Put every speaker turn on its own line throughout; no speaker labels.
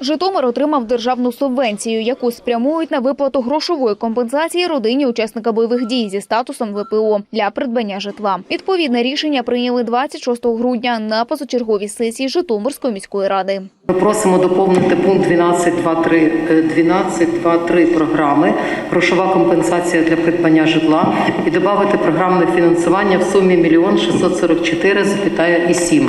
Житомир отримав державну субвенцію, яку спрямують на виплату грошової компенсації родині учасника бойових дій зі статусом ВПО для придбання житла. Відповідне рішення прийняли 26 грудня на позачерговій сесії Житомирської міської ради.
Ми просимо доповнити пункт 12.2.3 е, 12.2.3 програми грошова компенсація для придбання житла і додати програмне фінансування в сумі 1 644,7.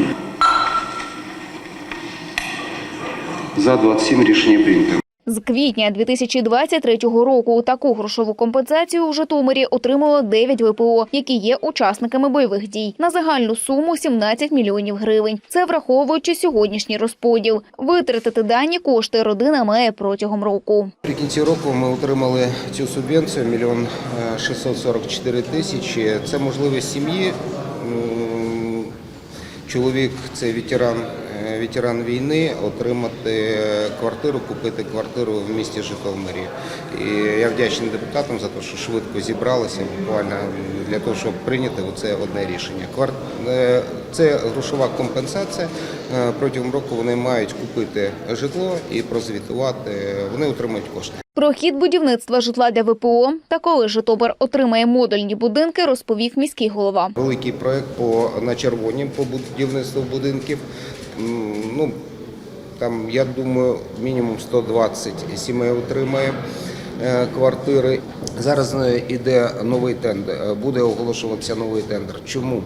За 27 рішення прийнято.
З квітня 2023 року таку грошову компенсацію у Житомирі отримало 9 ВПО, які є учасниками бойових дій на загальну суму 17 мільйонів гривень. Це враховуючи сьогоднішній розподіл. Витратити дані кошти родина має протягом року.
При кінці року ми отримали цю субвенцію мільйон е, 644 тисячі. Це можливість сім'ї. Чоловік це ветеран, е, ветеран війни, отримати квартиру, купити квартиру в місті Житомирі. І я вдячний депутатам за те, що швидко зібралися буквально для того, щоб прийняти це одне рішення. Е, Це грошова компенсація. Е, Протягом року вони мають купити житло і прозвітувати. Вони отримують кошти.
Про хід будівництва житла для ВПО та коли Житомир отримає модульні будинки, розповів міський голова.
Великий проект по на червоні по будівництву будинків. Ну там я думаю, мінімум 120 сімей отримає квартири. Зараз е, іде новий тендер. е, Буде оголошуватися новий тендер. Чому?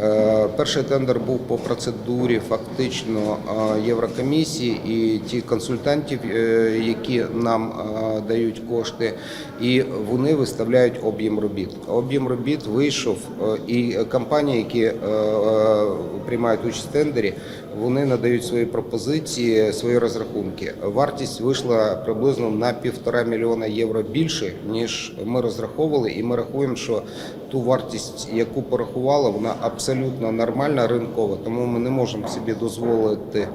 Е, Перший тендер був по процедурі фактично е, Єврокомісії і ті консультантів, е, які нам е, дають кошти, і вони виставляють об'єм робіт. Об'єм робіт вийшов, е, і компанії, які е, е, приймають участь в тендері, вони надають свої пропозиції, свої розрахунки. Вартість вийшла приблизно на півтора мільйона євро більше, ніж ми розраховували, і ми рахуємо, що ту вартість, яку порахували, вона абсолютно нормальна, ринкова. Тому ми не можемо собі дозволити е,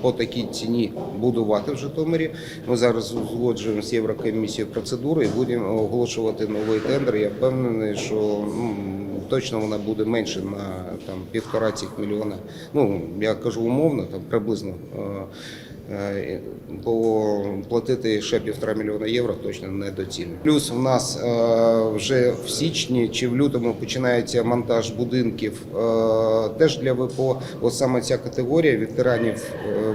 по такій ціні будувати в Житомирі. Ми зараз узгоджуємо з Єврокомісією процедури і будемо оголошувати новий тендер. Я впевнений, що ну, точно вона буде менше на там півтора цих мільйона. Ну я кажу умовно, там приблизно. Е, Бо платити ще півтора мільйона євро точно недоцільно. Плюс в нас е, вже в січні чи в лютому починається монтаж будинків е, теж для ВПО. От саме ця категорія ветеранів,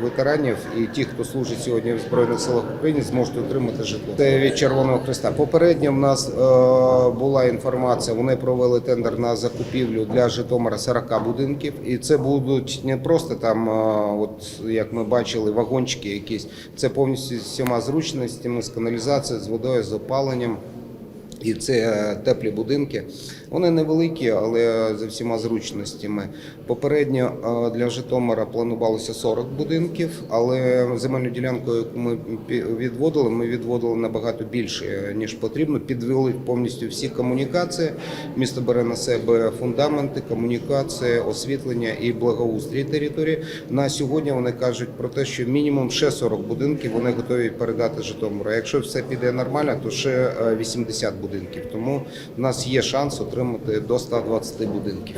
ветеранів і ті, хто служить сьогодні в збройних силах України, зможуть отримати житло. Це від Червоного Христа. Попередньо в нас була інформація. Вони провели тендер на закупівлю для Житомира 40 будинків, і це будуть не просто там, от як ми бачили, вагончики якісь. Це повністю з всіма зручностями, з каналізацією, з водою, з опаленням. І це е, теплі будинки. Вони невеликі, але за всіма зручностями. Попередньо е, для Житомира планувалося 40 будинків, але земельну ділянку, яку ми відводили, ми відводили набагато більше, е, ніж потрібно. Підвели повністю всі комунікації. Місто бере на себе фундаменти, комунікації, освітлення і благоустрій території. На сьогодні вони кажуть про те, що мінімум ще 40 будинків вони готові передати Житомиру. Якщо все піде нормально, то ще е, 80 будинків. Тому в нас є шанс отримати до 120 будинків.